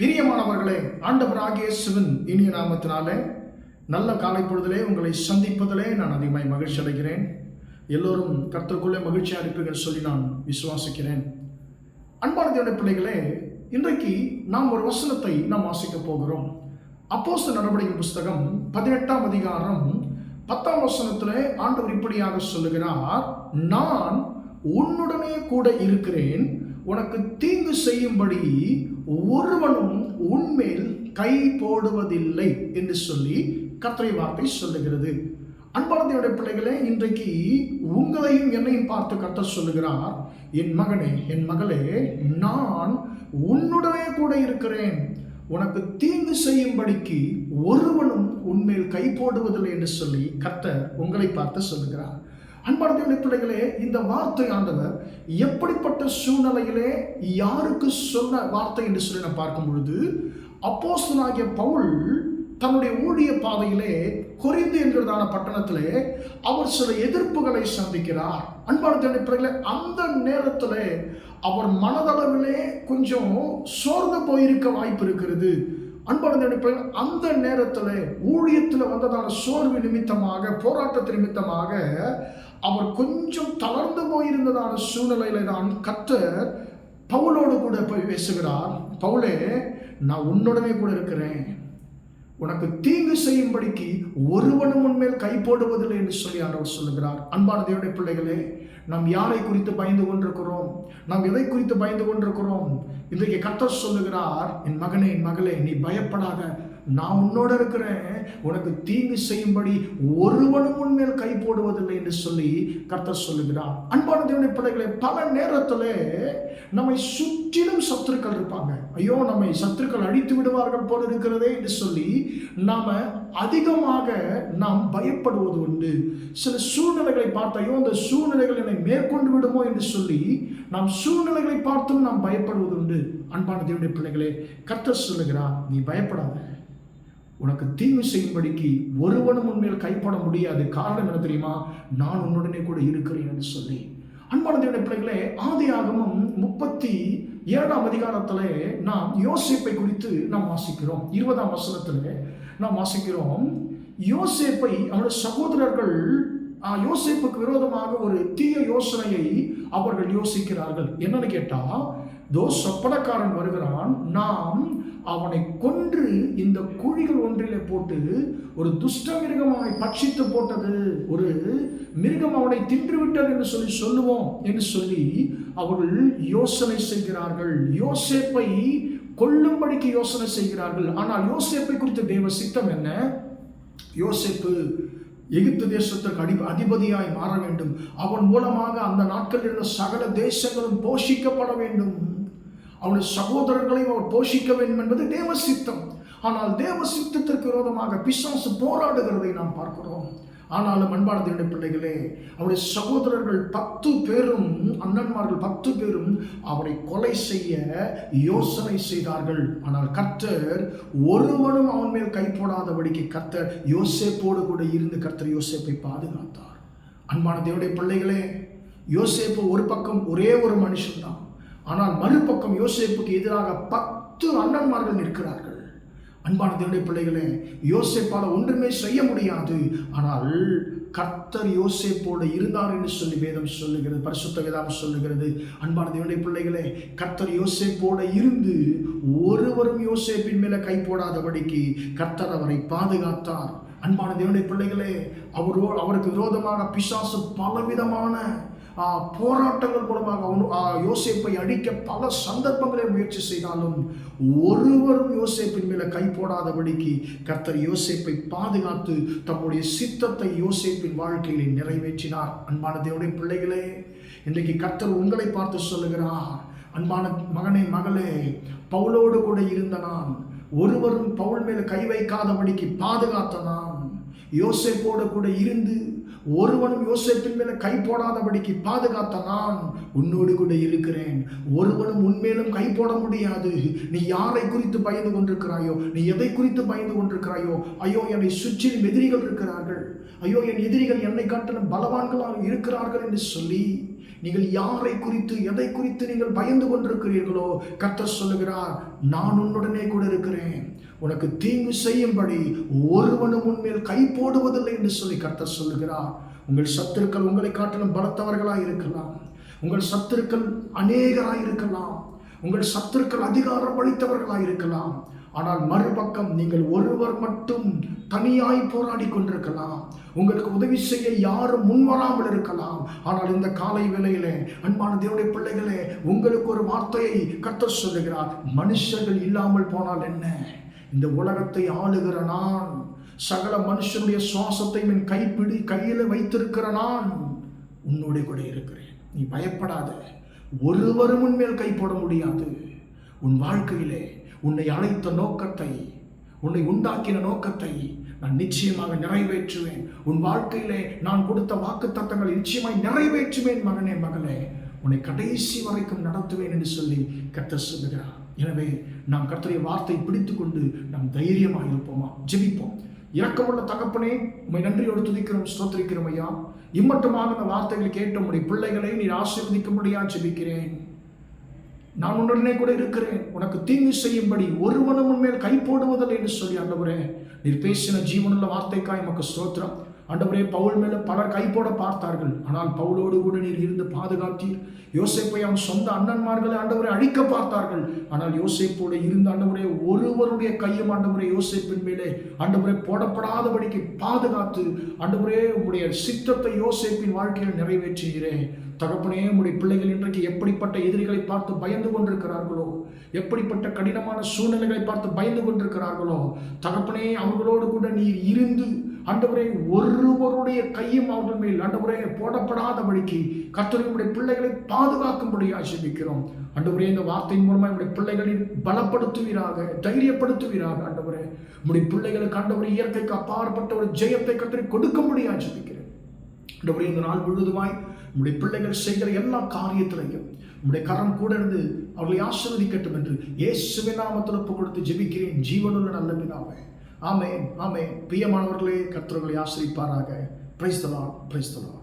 பிரியமானவர்களே ஆண்டவராகிய சிவன் இனிய நாமத்தினாலே நல்ல காலை பொழுதிலே உங்களை சந்திப்பதிலே நான் அதிகமாய் மகிழ்ச்சி அடைகிறேன். எல்லோரும் கர்த்தருக்குள்ளே மகிழ்ச்சி இருப்பீர்கள் சொல்லி நான் விசுவாசிக்கிறேன். அன்பான தேவனுடைய பிள்ளைகளே இன்றைக்கு நாம் ஒரு வசனத்தை நாம் வாசிக்க போகிறோம். அப்போஸ்தல நடவடிக்கை புஸ்தகம் பதினெட்டாம் அதிகாரம் பத்தாம் வசனத்திலே ஆண்டவர் இப்படியாக சொல்லுகிறார் நான் உன்னுடனே கூட இருக்கிறேன் உனக்கு தீங்கு செய்யும்படி ஒருவனும் உன்மேல் கை போடுவதில்லை என்று சொல்லி கத்திரை வார்த்தை சொல்லுகிறது. அன்பானதையுடைய பிள்ளைகளே இன்றைக்கு உங்களையும் என்னையும் பார்த்து கத்த சொல்லுகிறார் என் மகனே என் மகளே நான் உன்னுடனே கூட இருக்கிறேன். உனக்கு தீங்கு செய்யும்படிக்கு ஒருவனும் உன்மேல் கை போடுவதில்லை என்று சொல்லி கத்த உங்களை பார்த்து சொல்லுகிறார். அன்பான பிள்ளைகளே இந்த வார்த்தை ஆண்டவர் எப்படிப்பட்ட சூழ்நிலையிலே யாருக்கு சொன்ன வார்த்தை என்று சொல்லி நான் பார்க்கும் பொழுது அப்போஸ்தலாகிய பவுல் தன்னுடைய ஊழிய பாதையிலே கொரிந்து என்கிறதான பட்டணத்திலே அவர் சில எதிர்ப்புகளை சந்திக்கிறார். அன்பான பிள்ளைகளே அந்த நேரத்தில் அவர் மனதளவிலே கொஞ்சம் சோர்ந்து போயிருக்க வாய்ப்பு இருக்கிறது. அன்பான பிள்ளைகள் அந்த நேரத்தில் ஊழியத்தில் வந்ததான சோர்வு நிமித்தமாக போராட்டத்து நிமித்தமாக அவர் கொஞ்சம் தளர்ந்து போயிருந்ததான சூழ்நிலையில தான் கத்தர் பவுலோடு கூட போய் பேசுகிறார். பவுலே நான் உன்னோடவே கூட இருக்கிறேன். உனக்கு தீங்கு செய்யும்படிக்கு ஒருவனும் உன்மேல் கை போடுவதில்லை என்று சொல்லி ஆண்டவர் சொல்லுகிறார். அன்பான தேவடைய பிள்ளைகளே நாம் யாரை குறித்து பயந்து கொண்டிருக்கிறோம்? நாம் எதை குறித்து பயந்து கொண்டிருக்கிறோம்? இன்றைக்கு கத்தர் சொல்லுகிறார் என் மகனே என் மகளே நீ பயப்படாத. நான் உன்னோட இருக்கிறேன். உனக்கு தீங்கு செய்யும்படி ஒருவனும் உன்மேல் கை போடுவதில்லை என்று சொல்லி கர்த்தர் சொல்லுகிறார். அன்பான தேவனுடைய பிள்ளைகளை பல நேரத்தில் நம்மை சுற்றிலும் சத்துருக்கள் இருப்பாங்க. ஐயோ நம்மை சத்துருக்கள் அழித்து விடுவார்கள் போல இருக்கிறதே என்று சொல்லி நாம் அதிகமாக நாம் பயப்படுவது உண்டு. சில சூழ்நிலைகளை பார்த்து ஐயோ அந்த சூழ்நிலைகள் என்னை மேற்கொண்டு விடுமோ என்று சொல்லி நாம் சூழ்நிலைகளை பார்த்தும் நாம் பயப்படுவது உண்டு. அன்பான தேவனுடைய பிள்ளைகளே கர்த்தர் சொல்லுகிறார் நீ பயப்படாத. உனக்கு தீங்கு செய்யும்படிக்கு ஒருவனும் உண்மையில் கைப்பட முடியாது. காரணம் என்ன தெரியுமா? நான் உன்னுடனே கூட இருக்கிறேன் என்று சொல்லி. அன்பான தேவனுடைய பிள்ளைகளே ஆதி ஆகமும் முப்பத்தி ஏழாம் அதிகாரத்தில் நாம் யோசிப்பை குறித்து நாம் வாசிக்கிறோம். இருபதாம் வசனத்தில் நாம் வாசிக்கிறோம். யோசேப்பை அவருடைய சகோதரர்கள் யோசேப்புக்கு விரோதமாக ஒரு தீய யோசனையை அவர்கள் யோசிக்கிறார்கள். என்னன்னு கேட்டால் தோ சொப்பனக்காரன் வருகிறான் நாம் அவனை கொன்று இந்த குழிகள் ஒன்றிலே போட்டு ஒரு துஷ்ட மிருகம் அவனை பட்சித்து போட்டது. ஒரு மிருகம் அவனை தின்றுவிட்டது என்று சொல்லி சொல்லுவோம் என்று சொல்லி அவர்கள் யோசனை செய்கிறார்கள். யோசேப்பை கொல்லும்படிக்கு யோசனை செய்கிறார்கள். ஆனால் யோசேப்பை குறித்த தேவ சித்தம் என்ன? யோசேப்பு எகிப்து தேசத்திற்கு அடி அதிபதியாய் மாற வேண்டும். அவன் மூலமாக அந்த நாட்களில் உள்ள சகல தேசங்களும் போஷிக்கப்பட வேண்டும். அவனுடைய சகோதரர்களையும் அவர் போஷிக்க வேண்டும் என்பது தேவ சித்தம். ஆனால் தேவ சித்தத்திற்கு விரோதமாக பிசாசு போராடுகிறதை நாம் பார்க்கிறோம். ஆனாலும் அன்பான தேவனுடைய பிள்ளைகளே அவருடைய சகோதரர்கள் பத்து பேரும் அண்ணன்மார்கள் பத்து பேரும் அவரை கொலை செய்ய யோசனை செய்தார்கள். ஆனால் கர்த்தர் ஒருவனும் அவன் மேல் கை போடாதபடிக்கு கர்த்தர் யோசேப்போடு கூட இருந்து கர்த்தர் யோசேப்பை பாதுகாத்தார். அன்பான தேவனுடைய பிள்ளைகளே யோசேப்பு ஒரு பக்கம் ஒரே ஒரு மனுஷன் தான் ஆனால் மறுபக்கம் யோசேப்புக்கு எதிராக பத்து அண்ணன்மார்கள் நிற்கிறார்கள். அன்பான தேவடைய பிள்ளைகளே யோசேப்பால் ஒன்றுமே செய்ய முடியாது. ஆனால் கர்த்தர் யோசேப்போடு இருந்தார் என்று சொல்லி வேதம் சொல்லுகிறது பரிசுத்த வேதம் சொல்லுகிறது. அன்பான தேவனுடைய பிள்ளைகளே கர்த்தர் யோசேப்போடு இருந்து ஒருவரும் யோசேப்பின் மேலே கை போடாதபடிக்கு கர்த்தர் அவரை பாதுகாத்தார். அன்பான தேவனுடைய பிள்ளைகளே அவரோ அவருக்கு விரோதமாக பிசாசு பலவிதமான போராட்டங்கள் மூலமாக யோசிப்பை யோசேப்பை அடிக்க பல சந்தர்ப்பங்களை முயற்சி செய்தாலும் ஒருவரும் யோசேப்பின் மேலே கை போடாதபடிக்கு கர்த்தர் யோசேப்பை பாதுகாத்து தம்முடைய சித்தத்தை யோசிப்பின் வாழ்க்கையில் நிறைவேற்றினார். அன்பான தேவனுடைய பிள்ளைகளே இன்றைக்கு கர்த்தர் உங்களை பார்த்து சொல்லுகிறார். அன்பான மகனே மகளே பவுலோடு கூட இருந்த நான் ஒருவரும் பவுல் மேல கை வைக்காதபடிக்கு பாதுகாத்த நான். யோசேப்போடு கூட இருந்து ஒருவனும் யோசேப்பின் மேல கை போடாதபடிக்கு பாதுகாத்த நான் உன்னோடு கூட இருக்கிறேன். ஒருவனும் உன்மேலும் கை போட முடியாது. நீ யாரை குறித்து பயந்து கொண்டிருக்கிறாயோ நீ எதை குறித்து பயந்து கொண்டிருக்கிறாயோ ஐயோ என்னை சுற்றிலும் எதிரிகள் இருக்கிறார்கள். ஐயோ என் எதிரிகள் என்னை காட்டிலும் பலவான்களாக இருக்கிறார்கள் என்று சொல்லி நீங்கள் யாரை குறித்து எதை குறித்து நீங்கள் பயந்து கொண்டிருக்கிறீர்களோ கர்த்தர் சொல்லுகிறார் நான் உன்னுடனே கூட இருக்கிறேன். உனக்கு தீங்கு செய்யும்படி ஒருவனும் உன்மேல் கை போடுவதில்லை என்று சொல்லி கர்த்தர் சொல்லுகிறார். உங்கள் சத்துருக்கள் உங்களை காட்டிலும் பலத்தவர்களாக இருக்கலாம். உங்கள் சத்துருக்கள் அநேகராக இருக்கலாம். உங்கள் சத்துருக்கள் அதிகாரம் அளித்தவர்களாய் இருக்கலாம். ஆனால் மறுபக்கம் நீங்கள் ஒருவர் மட்டும் தனியாய் போராடி கொண்டிருக்கலாம். உங்களுக்கு உதவி செய்ய யாரும் முன்வராமல் இருக்கலாம். ஆனால் இந்த காலை வேளையிலே அன்பான தேவனுடைய பிள்ளைகளே உங்களுக்கு ஒரு வார்த்தையை கத்த சொல்லுகிறார். மனுஷர்கள் இல்லாமல் போனால் என்ன? இந்த உலகத்தை ஆளுகிற நான் சகல மனுஷனுடைய சுவாசத்தை என் கைப்பிடி கையில் வைத்திருக்கிற நான் உன்னோட கூட இருக்கிறேன். நீ பயப்படாத. ஒருவரும் உன்மேல் கை போட முடியாது. உன் வாழ்க்கையிலே உன்னை அழைத்த நோக்கத்தை உன்னை உண்டாக்கின நோக்கத்தை நான் நிச்சயமாக நிறைவேற்றுவேன். உன் வாழ்க்கையிலே நான் கொடுத்த வாக்கு தத்தங்களை நிச்சயமாய் நிறைவேற்றுவேன் மகனே மகளே. உன்னை கடைசி வரைக்கும் நடத்துவேன் என்று சொல்லி கர்த்தர் சொல்லுகிறார். எனவே நாம் கர்த்தருடைய வார்த்தை பிடித்துக்கொண்டு நாம் தைரியமாக இருப்போமா? ஜெபிப்போம். இறக்கமுள்ள தகப்பனே உண்மை நன்றியோடு துதிக்கிறோம் ஸ்தோத்திரிக்கிறோம் ஐயா. இம்மட்டுமாக இந்த வார்த்தைகளை கேட்ட உடைய பிள்ளைகளை நீர் ஆசீர்வதிக்கும்படியா ஜெபிக்கிறேன். நான் உன்னுடனே கூட இருக்கிறேன். உனக்கு தீங்கு செய்யும்படி ஒருவனும் உன்மேல் கை போடுவதில்லை என்று சொல்லி அல்லவரே நீர் பேசின ஜீவனுள்ள வார்த்தைக்காய் நமக்கு ஸ்தோத்திரம். ஆண்டவரே பவுல் மேல பலர் கை போட பார்த்தார்கள். ஆனால் பவுலோடு கூட நீர் இருந்து பாதுகாத்தீர். யோசிப்பை அவன் சொந்த அண்ணன்மார்களை ஆண்டவரை அழிக்க பார்த்தார்கள். ஆனால் யோசேப்போடு இருந்த ஆண்டவரே ஒருவருடைய கையும் ஆண்டவரை யோசிப்பின் மேலே ஆண்டவரை போடப்படாதபடிக்கு பாதுகாத்து ஆண்டவரே உங்களுடைய சித்தத்தை யோசிப்பின் வாழ்க்கையில் நிறைவேற்றுகிறேன் தகப்பனே உடைய பிள்ளைகள் இன்றைக்கு எப்படிப்பட்ட எதிரிகளை பார்த்து பயந்து கொண்டிருக்கிறார்களோ எப்படிப்பட்ட கடினமான சூழ்நிலைகளை பார்த்து பயந்து கொண்டிருக்கிறார்களோ தகப்பனே அவர்களோடு கூட நீர் இருந்து ஆண்டவரே ஒருவருடைய கையும் அவர்கள் மேல் ஆண்டவரே போடப்படாதபடிக்கு கர்த்தருடைய பிள்ளைகளை பாதுகாக்கும்படி ஆசிரிக்கிறோம் ஆண்டவரே இந்த வார்த்தையின் மூலமாக என்னுடைய பிள்ளைகளின் பலப்படுத்துவீராக தைரியப்படுத்துவீராக ஆண்டவரே. உடைய பிள்ளைகளுக்கு ஆண்டவர் இயற்கைக்கு அப்பாற்பட்ட ஒரு ஜெயத்தை கத்திரி கொடுக்கும்படி ஆசிரிக்கிறேன் ஆண்டவரே இந்த நாள் முழுவதுமாய் உடைய பிள்ளைகள் செய்கிற எல்லா காரியத்திலையும் உடைய கரம் கூட இருந்து அவர்களை ஆசிர்வதிக்கட்டும் என்று இயேசுவின் நாமத்தில் ஒப்பு கொடுத்து ஜெபிக்கிறேன். ஜீவனுள்ள நல்ல பிதாவே. ஆமே ஆமே பிரியமானவர்களே கர்த்தர்களை ஆசிரிப்பாராக. பிரைஸ்தலாம் பிரைஸ்தலாம்